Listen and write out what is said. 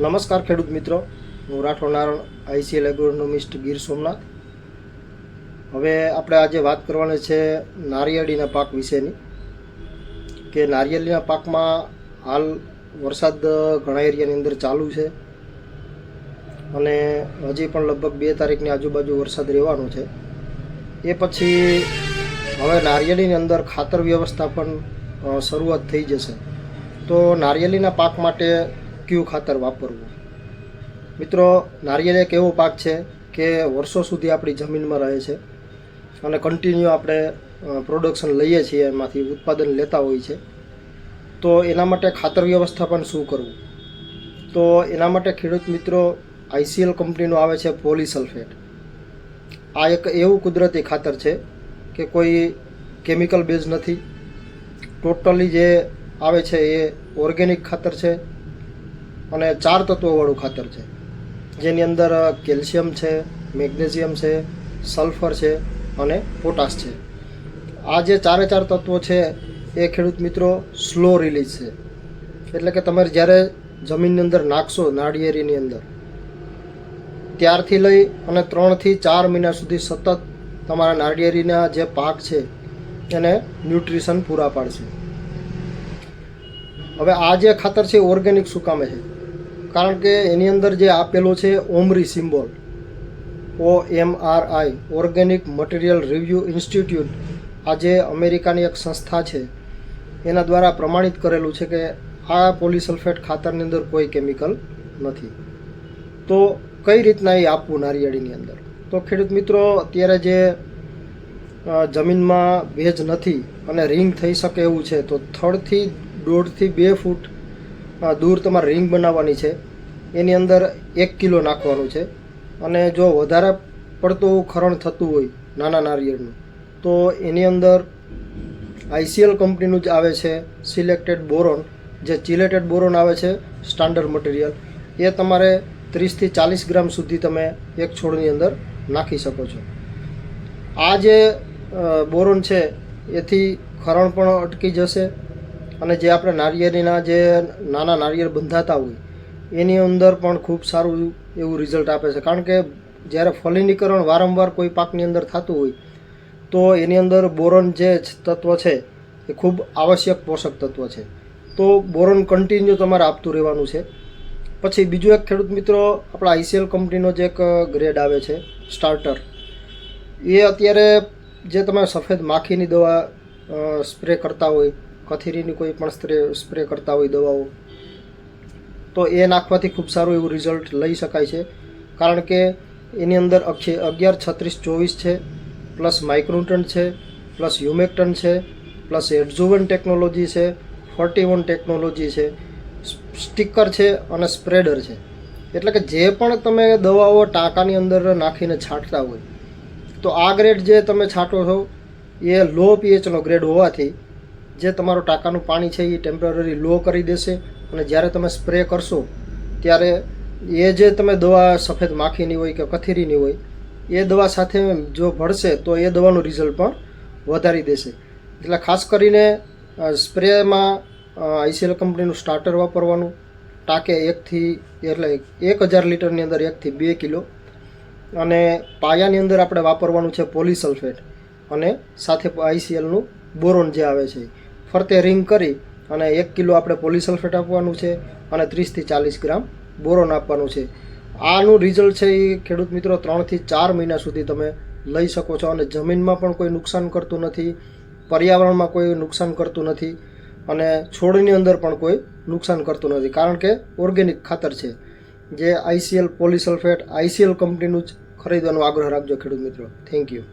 નમસ્કાર ખેડૂત મિત્રો. હું રાઠોડ નારાયણ આઈસીએલ એગ્રોનોમિસ્ટ ગીર સોમનાથ. હવે આપણે આજે વાત કરવાની છે નારિયેળીના પાક વિશેની. કે નારિયેળીના પાકમાં હાલ વરસાદ ઘણા એરિયાની અંદર ચાલુ છે. અને હજી પણ લગભગ બે તારીખની આજુબાજુ વરસાદ રહેવાનો છે. એ પછી હવે નારિયેળીની અંદર ખાતર વ્યવસ્થા પણ શરૂઆત થઈ જશે. તો નારિયેળીના પાક માટે કયું ખાતર વાપરવું. મિત્રો, નારિયેળ એક એવો પાક છે કે વર્ષો સુધી આપણી જમીનમાં રહે છે અને કન્ટિન્યુ આપણે પ્રોડક્શન લઈએ છીએ, એમાંથી ઉત્પાદન લેતા હોય છે. તો એના માટે ખાતર વ્યવસ્થા પણ શું કરવું? તો એના માટે ખેડૂત મિત્રો આઈસીએલ કંપનીનું આવે છે પોલીસલ્ફેટ આ એક એવું કુદરતી ખાતર છે કે કોઈ કેમિકલ બેઝ નથી. ટોટલી જે આવે છે એ ઓર્ગેનિક ખાતર છે. અને ચાર તત્વોવાળું ખાતર છે. જેની અંદર કેલ્શિયમ છે, મેગ્નેશિયમ છે, સલ્ફર છે અને પોટાશ છે. આ જે ચારે ચાર તત્વો છે, એ ખેડૂત મિત્રો સ્લો રિલીઝ છે. એટલે કે તમે જ્યારે જમીનની અંદર નાખશો, નાળિયેરીની અંદર, ત્યારથી લઈ અને ત્રણથી ચાર મહિના સુધી સતત તમારા નાળિયેરીના જે પાક છે, એને ન્યુટ્રિશન પૂરા પાડશે. હવે આ જે ખાતર છે ઓર્ગેનિક શું કામે છે. કારણ કે એની અંદર જે આપેલો છે OMRI symbol, O M R I, organic material review institute આ જે અમેરિકાની એક સંસ્થા છે. એના દ્વારા પ્રમાણિત કરેલું છે કે આ પોલીસલ્ફેટ ખાતરની અંદર કોઈ કેમિકલ નથી. તો કઈ રીતના એ આપવું નારિયેળીની અંદર? તો ખેડૂત મિત્રો, અત્યારે જે જમીનમાં ભેજ નથી અને રિંગ થઈ શકે એવું છે, તો થડથી દોઢથી બે ફૂટ દૂર તમારે રિંગ બનાવવાની છે. એની અંદર એક કિલો નાખવાનું છે. અને જો વધારે પડતું ખરણ થતું હોય, નાના નારિયેળનું, તો એની અંદર આઈસીએલ કંપનીનું જ આવે છે સિલેક્ટેડ બોરોન જે ચિલેટેડ બોરોન આવે છે સ્ટાન્ડર્ડ મટીરિયલ એ તમારે ત્રીસથી ચાલીસ ગ્રામ સુધી તમે એક છોડની અંદર નાખી શકો છો. આ જે બોરોન છે, એથી ખરણ પણ અટકી જશે અને જે આપણે નારિયેળીના જે નાના નારિયેળ બંધાતા હોય, એની અંદર પણ ખૂબ સારું એવું રિઝલ્ટ આપે છે. કારણ કે જ્યારે ફલિનીકરણ વારંવાર કોઈ પાકની અંદર થતું હોય, તો એની અંદર બોરોન જે તત્વ છે, એ ખૂબ આવશ્યક પોષક તત્વ છે. તો બોરોન કન્ટિન્યુ તમારે આપતું રહેવાનું છે. પછી બીજું એક ખેડૂત મિત્રો, આપણા આઈસીએલ કંપનીનો જે એક ગ્રેડ આવે છે સ્ટાર્ટર એ અત્યારે જે તમે સફેદ માખીની દવા સ્પ્રે કરતા હોય કથીરીની કોઈ પણ સ્પ્રે સ્પ્રે કરતા હોય દવાઓ, તો એ નાખવાથી ખૂબ સારું એવું રિઝલ્ટ લઈ શકાય છે. કારણ કે એની અંદર અગિયાર, છત્રીસ, ચોવીસ છે, પ્લસ માઇક્રોન્ટન છે, પ્લસ હ્યુમેક્ટન છે, પ્લસ એડઝુવન ટેકનોલોજી છે ફોર્ટી વન ટેકનોલોજી છે સ્ટીકર છે અને સ્પ્રેડર છે. એટલે કે જે પણ તમે દવાઓ ટાંકાની અંદર નાખીને છાંટતા હોય, તો આ ગ્રેડ જે તમે છાંટો છો, એ લો પીએચનો ગ્રેડ હોવાથી જે તમારું ટાંકાનું પાણી છે એ ટેમ્પરરી લો કરી દેશે અને જ્યારે તમે સ્પ્રે કરશો, ત્યારે એ જે તમે દવા સફેદ માખીની હોય કે કથીરીની હોય, એ દવા સાથે જો ભળશે, તો એ દવાનું રિઝલ્ટ પણ વધારી દેશે. એટલે ખાસ કરીને સ્પ્રેમાં આઈસીએલ કંપનીનું સ્ટાર્ટર વાપરવાનું, ટાંકે એકથી, એટલે એક હજાર લીટરની અંદર એકથી બે કિલો, અને પાયાની અંદર આપણે વાપરવાનું છે પોલીસલ્ફેટ અને સાથે આઈસીએલનું બોરોન જે આવે છે ફરતે રિંગ કરી અને એક કિલો આપણે પોલિસલ્ફેટ આપવાનું છે અને ત્રીસથી ચાલીસ ગ્રામ બોરોન આપવાનું છે. આનું રિઝલ્ટ છે એ, ખેડૂત મિત્રો ત્રણથી ચાર મહિના સુધી તમે લઈ શકો છો અને જમીનમાં પણ કોઈ નુકસાન કરતું નથી, પર્યાવરણમાં કોઈ નુકસાન કરતું નથી અને છોડની અંદર પણ કોઈ નુકસાન કરતું નથી. કારણ કે ઓર્ગેનિક ખાતર છે. જે આઈસીએલ પોલિસલ્ફેટ આઈસીએલ કંપનીનું જ ખરીદવાનો આગ્રહ રાખજો ખેડૂત મિત્રો. Thank you